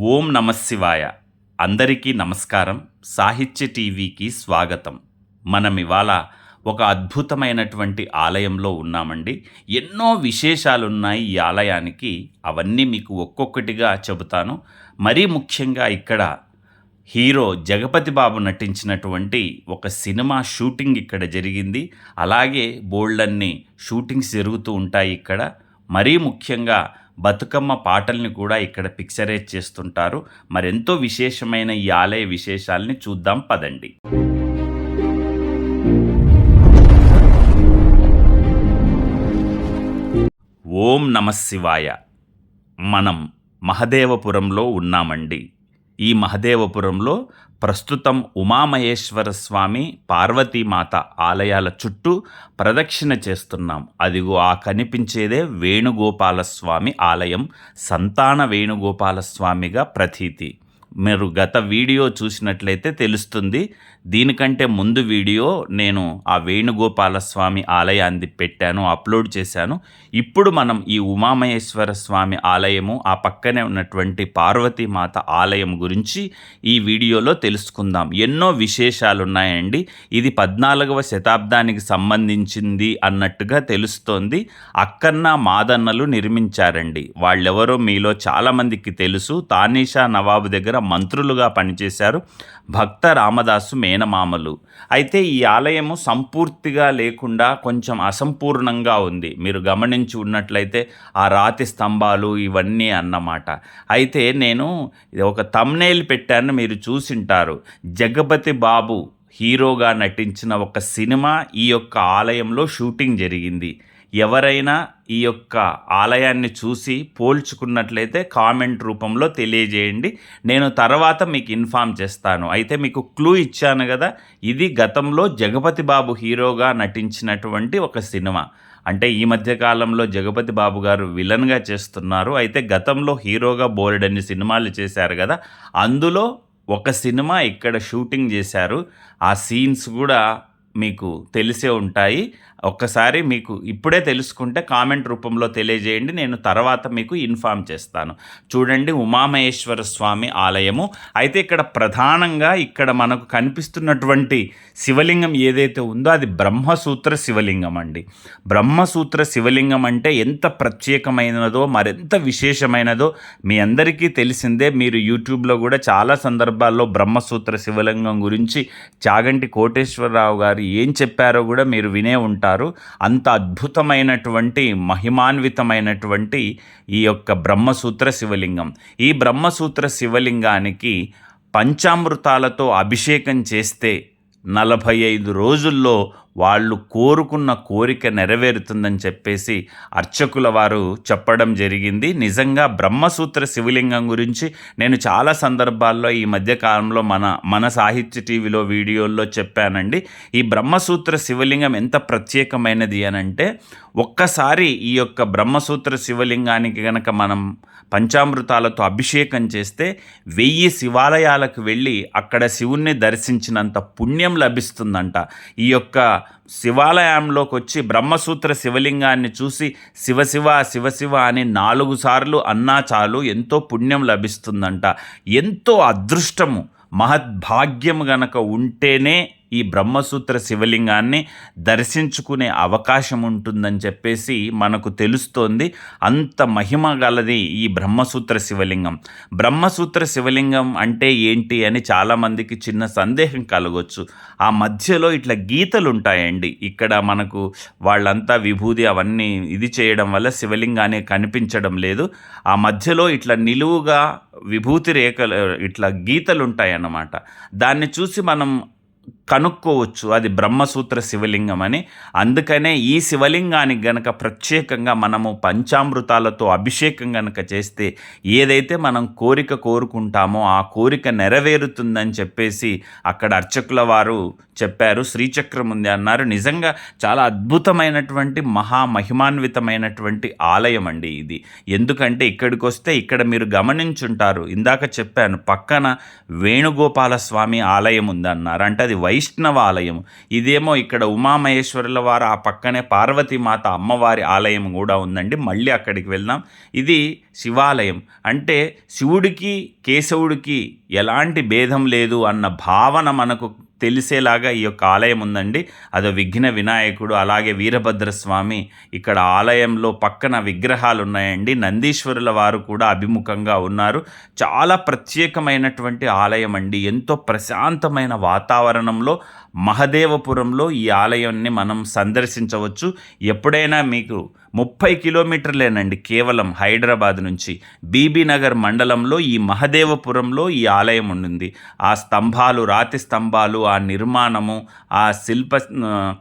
ఓం నమశివాయ అందరికీ నమస్కారం. సాహిత్య టీవీకి స్వాగతం. మనం ఇవాళ ఒక అద్భుతమైనటువంటి ఆలయంలో ఉన్నామండి. ఎన్నో విశేషాలు ఉన్నాయి ఈ ఆలయానికి. అవన్నీ మీకు ఒక్కొక్కటిగా చెబుతాను. మరీ ముఖ్యంగా ఇక్కడ హీరో జగపతి బాబు నటించినటువంటి ఒక సినిమా షూటింగ్ ఇక్కడ జరిగింది. అలాగే బోల్డన్ని షూటింగ్స్ జరుగుతూ ఉంటాయి ఇక్కడ. మరీ ముఖ్యంగా బతుకమ్మ పాటల్ని కూడా ఇక్కడ పిక్చరైజ్ చేస్తుంటారు. మరెంతో విశేషమైన ఈ ఆలయ విశేషాల్ని చూద్దాం పదండి. ఓం నమ శివాయ. మనం మహదేవపురంలో ఉన్నామండి. ఈ మహదేవపురంలో ప్రస్తుతం ఉమామహేశ్వర స్వామి పార్వతీమాత ఆలయాల చుట్టూ ప్రదక్షిణ చేస్తున్నాం. అదిగో ఆ కనిపించేదే వేణుగోపాలస్వామి ఆలయం సంతాన వేణుగోపాల స్వామిగా ప్రతీతి. మీరు గత వీడియో చూసినట్లయితే తెలుస్తుంది దీనికంటే ముందు వీడియో నేను ఆ వేణుగోపాల స్వామి ఆలయాన్ని పెట్టాను అప్లోడ్ చేశాను. ఇప్పుడు మనం ఈ ఉమామహేశ్వర స్వామి ఆలయము ఆ పక్కనే ఉన్నటువంటి పార్వతీమాత ఆలయం గురించి ఈ వీడియోలో తెలుసుకుందాం. ఎన్నో విశేషాలు ఉన్నాయండి ఇది పద్నాలుగవ శతాబ్దానికి సంబంధించింది అన్నట్టుగా తెలుస్తోంది. అక్కన్న మాదన్నలు నిర్మించారండి. వాళ్ళెవరో మీలో చాలామందికి తెలుసు. తానీషా నవాబు దగ్గర మంత్రులుగా పనిచేశారు. భక్త రామదాసు మేనమామలు. అయితే ఈ ఆలయము సంపూర్తిగా లేకుండా కొంచెం అసంపూర్ణంగా ఉంది. మీరు గమనించి ఉన్నట్లయితే ఆ రాతి స్తంభాలు ఇవన్నీ అన్నమాట. అయితే నేను ఒక తమ్నేల్ పెట్టాను మీరు చూసింటారు. జగపతి బాబు హీరోగా నటించిన ఒక సినిమా ఈ యొక్క ఆలయంలో షూటింగ్ జరిగింది. ఎవరైనా ఈ యొక్క ఆలయాన్ని చూసి పోల్చుకున్నట్లయితే కామెంట్ రూపంలో తెలియజేయండి. నేను తర్వాత మీకు ఇన్ఫామ్ చేస్తాను. అయితే మీకు క్లూ ఇచ్చాను కదా ఇది గతంలో జగపతి బాబు హీరోగా నటించినటువంటి ఒక సినిమా. అంటే ఈ మధ్య కాలంలో జగపతి బాబు గారు విలన్గా చేస్తున్నారు. అయితే గతంలో హీరోగా బోలెడన్ని సినిమాలు చేశారు కదా అందులో ఒక సినిమా ఇక్కడ షూటింగ్ చేశారు. ఆ సీన్స్ కూడా మీకు తెలిసే ఉంటాయి. ఒక్కసారి మీకు ఇప్పుడే తెలుసుకుంటే కామెంట్ రూపంలో తెలియజేయండి. నేను తర్వాత మీకు ఇన్ఫామ్ చేస్తాను. చూడండి ఉమామహేశ్వర స్వామి ఆలయము. అయితే ఇక్కడ ప్రధానంగా ఇక్కడ మనకు కనిపిస్తున్నటువంటి శివలింగం ఏదైతే ఉందో అది బ్రహ్మసూత్ర శివలింగం అండి. బ్రహ్మసూత్ర శివలింగం అంటే ఎంత ప్రత్యేకమైనదో మరెంత విశేషమైనదో మీ అందరికీ తెలిసిందే. మీరు యూట్యూబ్లో కూడా చాలా సందర్భాల్లో బ్రహ్మసూత్ర శివలింగం గురించి చాగంటి కోటేశ్వరరావు గారు ఏం చెప్పారో కూడా మీరు వినే ఉంటారు. అంత అద్భుతమైనటువంటి మహిమాన్వితమైనటువంటి ఈ యొక్క బ్రహ్మసూత్ర శివలింగం. ఈ బ్రహ్మసూత్ర శివలింగానికి పంచామృతాలతో అభిషేకం చేస్తే నలభై ఐదు రోజుల్లో వాళ్ళు కోరుకున్న కోరిక నెరవేరుతుందని చెప్పేసి అర్చకుల వారు చెప్పడం జరిగింది. నిజంగా బ్రహ్మసూత్ర శివలింగం గురించి నేను చాలా సందర్భాల్లో ఈ మధ్యకాలంలో మన మన సాహిత్య టీవీలో వీడియోల్లో చెప్పానండి. ఈ బ్రహ్మసూత్ర శివలింగం ఎంత ప్రత్యేకమైనది అని అంటే ఒక్కసారి ఈ యొక్క బ్రహ్మసూత్ర శివలింగానికి గనక మనం పంచామృతాలతో అభిషేకం చేస్తే వెయ్యి శివాలయాలకు వెళ్ళి అక్కడ శివుణ్ణి దర్శించినంత పుణ్యం లభిస్తుందంట. ఈ యొక్క శివాలయంలోకి వచ్చి బ్రహ్మసూత్ర శివలింగాన్ని చూసి శివశివ శివశివ అని నాలుగు సార్లు అన్నా చాలు ఎంతో పుణ్యం లభిస్తుందంట. ఎంతో అదృష్టము మహద్భాగ్యం గనక ఉంటేనే ఈ బ్రహ్మసూత్ర శివలింగాన్ని దర్శించుకునే అవకాశం ఉంటుందని చెప్పేసి మనకు తెలుస్తోంది. అంత మహిమ గలది ఈ బ్రహ్మసూత్ర శివలింగం. బ్రహ్మసూత్ర శివలింగం అంటే ఏంటి అని చాలామందికి చిన్న సందేహం కలగవచ్చు ఆ మధ్యలో ఇట్లా గీతలు ఉంటాయండి ఇక్కడ మనకు వాళ్ళంతా విభూది అవన్నీ ఇది చేయడం వల్ల శివలింగాన్ని కనిపించడం లేదు. ఆ మధ్యలో ఇట్లా నిలువుగా విభూతి రేఖలు ఇట్లా గీతలు ఉంటాయన్నమాట దాన్ని చూసి మనం కనుక్కోవచ్చు. అది బ్రహ్మసూత్ర శివలింగం అని. అందుకనే ఈ శివలింగానికి గనక ప్రత్యేకంగా మనము పంచామృతాలతో అభిషేకం గనక చేస్తే ఏదైతే మనం కోరిక కోరుకుంటామో ఆ కోరిక నెరవేరుతుందని చెప్పేసి అక్కడ అర్చకుల వారు చెప్పారు. శ్రీచక్రం ఉంది అన్నారు. నిజంగా చాలా అద్భుతమైనటువంటి మహా మహిమాన్వితమైనటువంటి ఆలయం అండి ఇది. ఎందుకంటే ఇక్కడికి వస్తే ఇక్కడ మీరు గమనించుంటారు. ఇందాక చెప్పాను పక్కన వేణుగోపాల స్వామి ఆలయం ఉంది అన్నారు. అంటే అది వై వైష్ణవాలయం. ఇదేమో ఇక్కడ ఉమామహేశ్వరుల వారు ఆ పక్కనే పార్వతీమాత అమ్మవారి ఆలయం కూడా ఉందండి. మళ్ళీ అక్కడికి వెళ్దాం. ఇది శివాలయం. అంటే శివుడికి కేశవుడికి ఎలాంటి భేదం లేదు అన్న భావన మనకు తెలిసేలాగా ఈ యొక్క ఆలయం ఉందండి. అదో విఘ్న వినాయకుడు అలాగే వీరభద్రస్వామి ఇక్కడ ఆలయంలో పక్కన విగ్రహాలు ఉన్నాయండి నందీశ్వరుల వారు కూడా అభిముఖంగా ఉన్నారు. చాలా ప్రత్యేకమైనటువంటి ఆలయం అండి ఎంతో ప్రశాంతమైన వాతావరణంలో మహదేవపురంలో ఈ ఆలయాన్ని మనం సందర్శించవచ్చు. ఎప్పుడైనా మీకు ముప్పై కిలోమీటర్లేనండి కేవలం హైదరాబాద్ నుంచి బీబీనగర్ మండలంలో ఈ మహదేవపురంలో ఈ ఆలయం ఉండింది. ఆ స్తంభాలు రాతి స్తంభాలు ఆ నిర్మాణము ఆ శిల్ప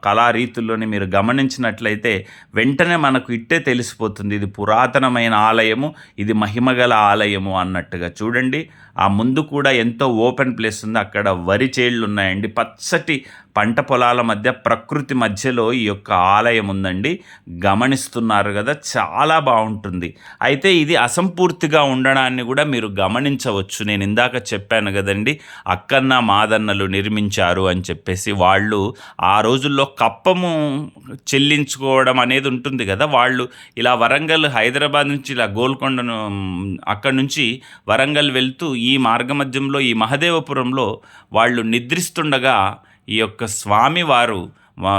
కళారీతుల్లోని మీరు గమనించినట్లయితే వెంటనే మనకు ఇట్టే తెలిసిపోతుంది. ఇది పురాతనమైన ఆలయము ఇది మహిమగల ఆలయము అన్నట్టుగా చూడండి. ఆ ముందు కూడా ఎంతో ఓపెన్ ప్లేస్ ఉంది. అక్కడ వరి చేళ్ళు ఉన్నాయండి. పచ్చటి పంట పొలాల మధ్య ప్రకృతి మధ్యలో ఈ యొక్క ఆలయం ఉందండి. గమనిస్తున్నారు కదా చాలా బాగుంటుంది. అయితే ఇది అసంపూర్తిగా ఉండడాన్ని కూడా మీరు గమనించవచ్చు. నేను ఇందాక చెప్పాను కదండి అక్కన్న మాదన్నలు నిర్మించారు అని చెప్పేసి వాళ్ళు ఆ రోజుల్లో కప్పము చెల్లించుకోవడం అనేది ఉంటుంది కదా. వాళ్ళు ఇలా వరంగల్ హైదరాబాద్ నుంచి ఇలా గోల్కొండను అక్కడి నుంచి వరంగల్ వెళ్తూ ఈ మార్గమధ్యంలో ఈ మహదేవపురంలో వాళ్ళు నిద్రిస్తుండగా ఈ యొక్క స్వామివారు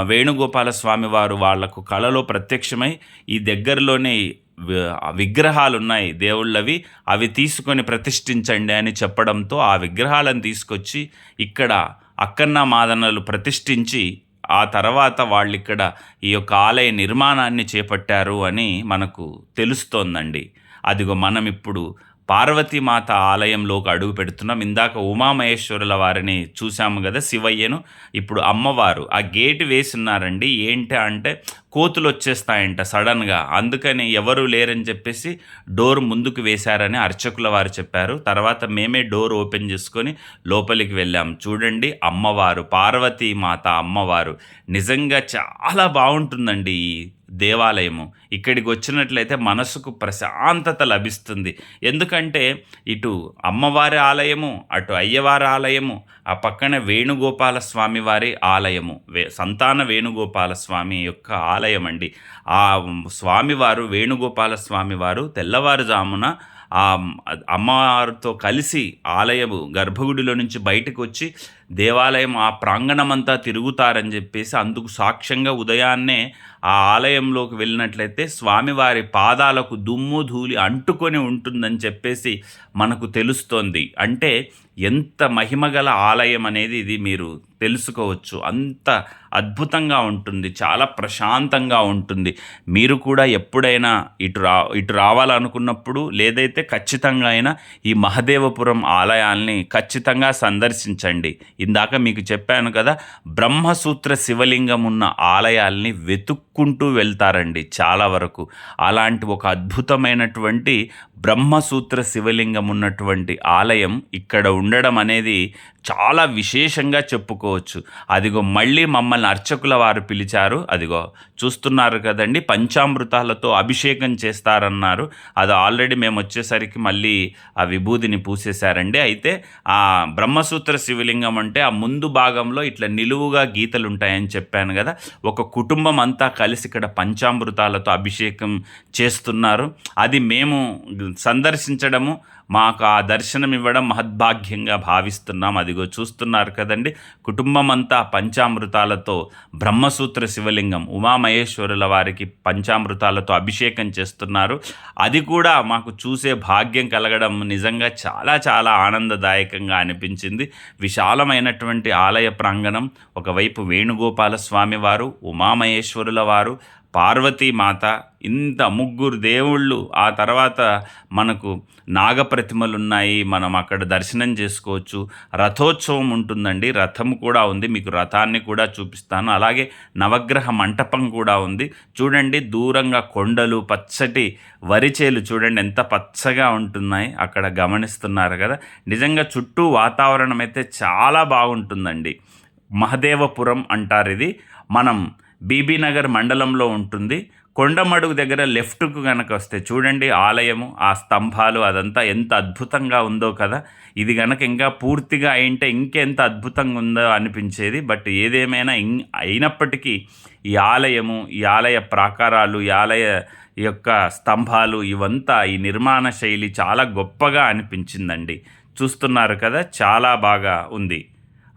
వేణుగోపాల స్వామివారు వాళ్ళకు కళలో ప్రత్యక్షమై ఈ దగ్గరలోనే విగ్రహాలు ఉన్నాయి దేవుళ్ళవి. అవి తీసుకొని ప్రతిష్ఠించండి అని చెప్పడంతో ఆ విగ్రహాలను తీసుకొచ్చి ఇక్కడ అక్కన్న మాదనలు ప్రతిష్ఠించి ఆ తర్వాత వాళ్ళు ఇక్కడ ఈ యొక్క ఆలయ నిర్మాణాన్ని చేపట్టారు అని మనకు తెలుస్తోందండి. అదిగో మనం ఇప్పుడు పార్వతీమాత ఆలయంలోకి అడుగు పెడుతున్నాం. ఇందాక ఉమామహేశ్వరుల వారిని చూసాము కదా శివయ్యను. ఇప్పుడు అమ్మవారు ఆ గేట్ వేసున్నారండి. ఏంటి అంటే కోతులు వచ్చేస్తాయంట సడన్గా. అందుకని ఎవరు లేరని చెప్పేసి డోర్ ముందుకు వేశారని అర్చకుల వారు చెప్పారు. తర్వాత మేమే డోర్ ఓపెన్ చేసుకొని లోపలికి వెళ్ళాం. చూడండి అమ్మవారు పార్వతీమాత అమ్మవారు. నిజంగా చాలా బాగుంటుందండి ఈ దేవాలయము. ఇక్కడికి వచ్చినట్లయితే మనసుకు ప్రశాంతత లభిస్తుంది. ఎందుకంటే ఇటు అమ్మవారి ఆలయము అటు అయ్యవారి ఆలయము ఆ పక్కన వేణుగోపాల స్వామి వారి ఆలయము వే సంతాన వేణుగోపాల స్వామి యొక్క ఆలయం అండి ఆ స్వామివారు వేణుగోపాల స్వామివారు తెల్లవారుజామున ఆ అమ్మవారితో కలిసి ఆలయము గర్భగుడిలో నుంచి బయటకు వచ్చి దేవాలయం ఆ ప్రాంగణమంతా తిరుగుతారని చెప్పేసి అందుకు సాక్ష్యంగా ఉదయాన్నే ఆ ఆలయంలోకి వెళ్ళినట్లయితే స్వామివారి పాదాలకు దుమ్ము ధూళి అంటుకొని ఉంటుందని చెప్పేసి మనకు తెలుస్తోంది. అంటే ఎంత మహిమగల ఆలయం అనేది ఇది మీరు తెలుసుకోవచ్చు. అంత అద్భుతంగా ఉంటుంది. చాలా ప్రశాంతంగా ఉంటుంది. మీరు కూడా ఎప్పుడైనా ఇటు రా ఇటు రావాలనుకున్నప్పుడు లేదైతే ఖచ్చితంగా అయినా ఈ మహదేవపురం ఆలయాల్ని ఖచ్చితంగా సందర్శించండి. ఇందాక మీకు చెప్పాను కదా బ్రహ్మసూత్ర శివలింగం ఉన్న ఆలయాల్ని వెతుక్కుంటూ వెళ్తారండి చాలా వరకు. అలాంటి ఒక అద్భుతమైనటువంటి బ్రహ్మసూత్ర శివలింగం ఉన్నటువంటి ఆలయం ఇక్కడ ఉండడం అనేది చాలా విశేషంగా చెప్పుకోవచ్చు. అదిగో మళ్ళీ మమ్మల్ని అర్చకుల వారు పిలిచారు. అదిగో చూస్తున్నారు కదండి పంచామృతాలతో అభిషేకం చేస్తారన్నారు. అది ఆల్రెడీ మేము వచ్చేసరికి మళ్ళీ ఆ విభూదిని పూసేశారండి. అయితే ఆ బ్రహ్మసూత్ర శివలింగం అంటే ఆ ముందు భాగంలో ఇట్లా నిలువుగా గీతలు ఉంటాయని చెప్పాను కదా ఒక కుటుంబం అంతా కలిసి ఇక్కడ పంచామృతాలతో అభిషేకం చేస్తున్నారు. అది మేము సందర్శించడము మాకు ఆ దర్శనం ఇవ్వడం మహద్భాగ్యంగా భావిస్తున్నాం. అదిగో చూస్తున్నారు కదండి. కుటుంబం అంతా పంచామృతాలతో బ్రహ్మసూత్ర శివలింగం ఉమామహేశ్వరుల వారికి పంచామృతాలతో అభిషేకం చేస్తున్నారు. అది కూడా మాకు చూసే భాగ్యం కలగడం నిజంగా చాలా చాలా ఆనందదాయకంగా అనిపించింది. విశాలమైనటువంటి ఆలయ ప్రాంగణం ఒకవైపు వేణుగోపాల స్వామివారు ఉమామహేశ్వరుల వారు పార్వతీమాత ఇంత ముగ్గురు దేవుళ్ళు ఆ తర్వాత మనకు నాగప్రతిమలు ఉన్నాయి మనం అక్కడ దర్శనం చేసుకోవచ్చు. రథోత్సవం ఉంటుందండి రథం కూడా ఉంది మీకు రథాన్ని కూడా చూపిస్తాను. అలాగే నవగ్రహ మంటపం కూడా ఉంది. చూడండి దూరంగా కొండలు పచ్చటి వరిచేలు చూడండి ఎంత పచ్చగా ఉంటున్నాయి అక్కడ గమనిస్తున్నారు కదా. నిజంగా చుట్టూ వాతావరణం అయితే చాలా బాగుంటుందండి. మహదేవపురం అంటారు ఇది. మనం బీబీనగర్ మండలంలో ఉంటుంది. కొండమడుగు దగ్గర లెఫ్ట్కు కనుక వస్తే చూడండి ఆలయము ఆ స్తంభాలు అదంతా ఎంత అద్భుతంగా ఉందో కదా. ఇది కనుక ఇంకా పూర్తిగా అయింటే ఇంకెంత అద్భుతంగా ఉందో అనిపించేది. బట్ ఏదేమైనా ఇం అయినప్పటికీ ఈ ఆలయము ఈ ఆలయ ప్రాకారాలు ఈ ఆలయ యొక్క స్తంభాలు ఇవంతా ఈ నిర్మాణ శైలి చాలా గొప్పగా అనిపించిందండి. చూస్తున్నారు కదా చాలా బాగా ఉంది.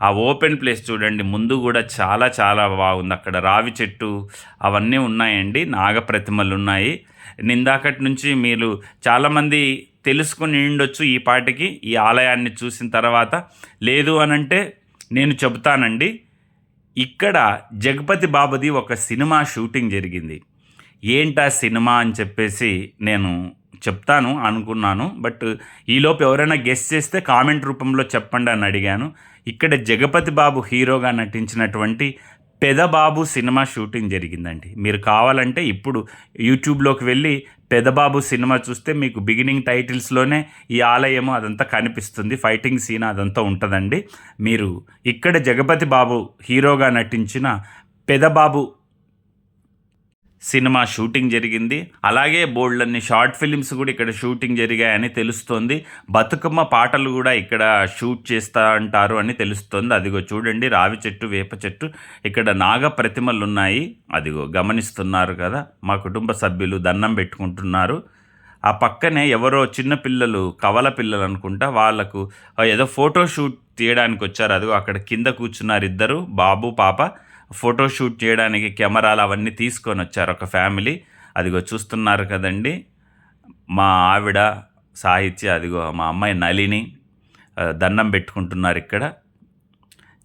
ఆ ఓపెన్ ప్లేస్ చూడండి ముందు కూడా చాలా చాలా బాగుంది. అక్కడ రావి చెట్టు అవన్నీ ఉన్నాయండి నాగప్రతిమలు ఉన్నాయి. నిందాకటి నుంచి మీరు చాలామంది తెలుసుకుని ఉండొచ్చు ఈ పాటికి ఈ ఆలయాన్ని చూసిన తర్వాత. లేదు అనంటే నేను చెబుతానండి ఇక్కడ జగపతి బాబుది ఒక సినిమా షూటింగ్ జరిగింది. ఏంటా సినిమా అని చెప్పేసి నేను చెప్తాను అనుకున్నాను బట్ ఈలోపు ఎవరైనా గెస్ట్ చేస్తే కామెంట్ రూపంలో చెప్పండి అని అడిగాను. ఇక్కడ జగపతి బాబు హీరోగా నటించినటువంటి పెదబాబు సినిమా షూటింగ్ జరిగిందండి. మీరు కావాలంటే ఇప్పుడు యూట్యూబ్లోకి వెళ్ళి పెదబాబు సినిమా చూస్తే మీకు బిగినింగ్ టైటిల్స్లోనే ఈ ఆలయము అదంతా కనిపిస్తుంది. ఫైటింగ్ సీన్ అదంతా ఉంటుందండి. మీరు ఇక్కడ జగపతి బాబు హీరోగా నటించిన పెదబాబు సినిమా షూటింగ్ జరిగింది. అలాగే బోల్డన్ని షార్ట్ ఫిలిమ్స్ కూడా ఇక్కడ షూటింగ్ జరిగాయని తెలుస్తోంది. బతుకమ్మ పాటలు కూడా ఇక్కడ షూట్ చేస్తా అంటారు అని తెలుస్తోంది. అదిగో చూడండి రావి చెట్టు వేప చెట్టు. ఇక్కడ నాగ ప్రతిమలు ఉన్నాయి. అదిగో గమనిస్తున్నారు కదా మా కుటుంబ సభ్యులు దండం పెట్టుకుంటున్నారు. ఆ పక్కనే ఎవరో చిన్న పిల్లలు కవల పిల్లలు అనుకుంటా వాళ్ళకు ఏదో ఫోటో షూట్ తీయడానికి వచ్చారు. అదిగో అక్కడ కింద కూర్చున్నారు ఇద్దరు బాబు పాప. ఫోటో షూట్ చేయడానికి కెమెరాలు అవన్నీ తీసుకొని వచ్చారు ఒక ఫ్యామిలీ. అదిగో చూస్తున్నారు కదండి. మా ఆవిడ సాహిత్య అదిగో మా అమ్మాయి నలిని దండం పెట్టుకుంటున్నారు ఇక్కడ.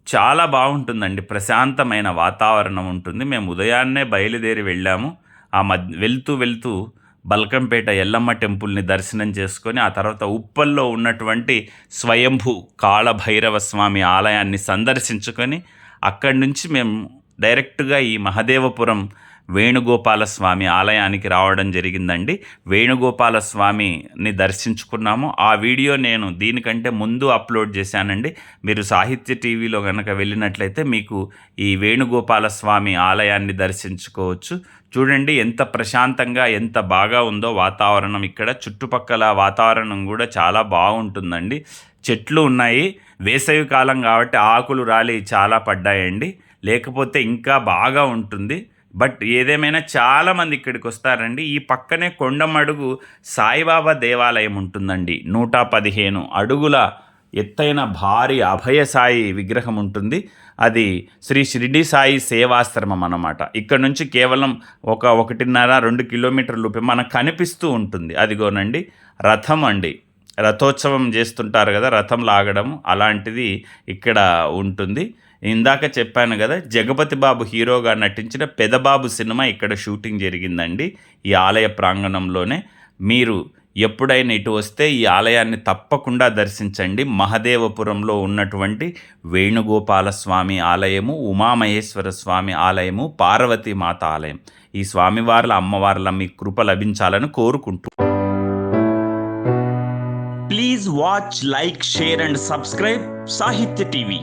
చాలా బాగుంటుందండి. ప్రశాంతమైన వాతావరణం ఉంటుంది. మేము ఉదయాన్నే బయలుదేరి వెళ్ళాము. ఆ మధ్య వెళ్తూ వెళ్తూ బల్కంపేట ఎల్లమ్మ టెంపుల్ని దర్శనం చేసుకొని ఆ తర్వాత ఉప్పల్లో ఉన్నటువంటి స్వయంభూ కాళభైరవ స్వామి ఆలయాన్ని సందర్శించుకొని అక్కడి నుంచి మేము డైరెక్ట్గా ఈ మహదేవపురం వేణుగోపాల స్వామి ఆలయానికి రావడం జరిగిందండి. వేణుగోపాల స్వామిని దర్శించుకున్నాము. ఆ వీడియో నేను దీనికంటే ముందు అప్లోడ్ చేశానండి. మీరు సాహిత్య టీవీలో కనుక వెళ్ళినట్లయితే మీకు ఈ వేణుగోపాల స్వామి ఆలయాన్ని దర్శించుకోవచ్చు. చూడండి ఎంత ప్రశాంతంగా ఎంత బాగా ఉందో వాతావరణం ఇక్కడ. చుట్టుపక్కల వాతావరణం కూడా చాలా బాగుంటుందండి. చెట్లు ఉన్నాయి. వేసవి కాలం కాబట్టి ఆకులు రాలి చాలా పడ్డాయండి. లేకపోతే ఇంకా బాగా ఉంటుంది. బట్ ఏదేమైనా చాలామంది ఇక్కడికి వస్తారండి ఈ పక్కనే కొండమడుగు సాయిబాబా దేవాలయం ఉంటుందండి. నూట పదిహేను అడుగుల ఎత్తైన భారీ అభయ సాయి విగ్రహం ఉంటుంది. అది శ్రీ షిరిడి సాయి సేవాశ్రమం అన్నమాట. ఇక్కడ నుంచి కేవలం ఒక ఒకటిన్నర రెండు కిలోమీటర్లు మనకు కనిపిస్తూ ఉంటుంది. అదిగోనండి రథం అండి. రథోత్సవం చేస్తుంటారు కదా రథం లాగడం అలాంటిది ఇక్కడ ఉంటుంది. ఇందాక చెప్పాను కదా జగపతి బాబు హీరోగా నటించిన పెదబాబు సినిమా ఇక్కడ షూటింగ్ జరిగిందండి. ఈ ఆలయ ప్రాంగణంలోనే. మీరు ఎప్పుడైనా ఇటు వస్తే ఈ ఆలయాన్ని తప్పకుండా దర్శించండి. మహదేవపురంలో ఉన్నటువంటి వేణుగోపాల స్వామి ఆలయము ఉమామహేశ్వర స్వామి ఆలయము పార్వతీ మాత ఆలయం. ఈ స్వామివార్ల అమ్మవార్ల మీ కృప లభించాలని కోరుకుంటూ please watch like share and subscribe Sahitya TV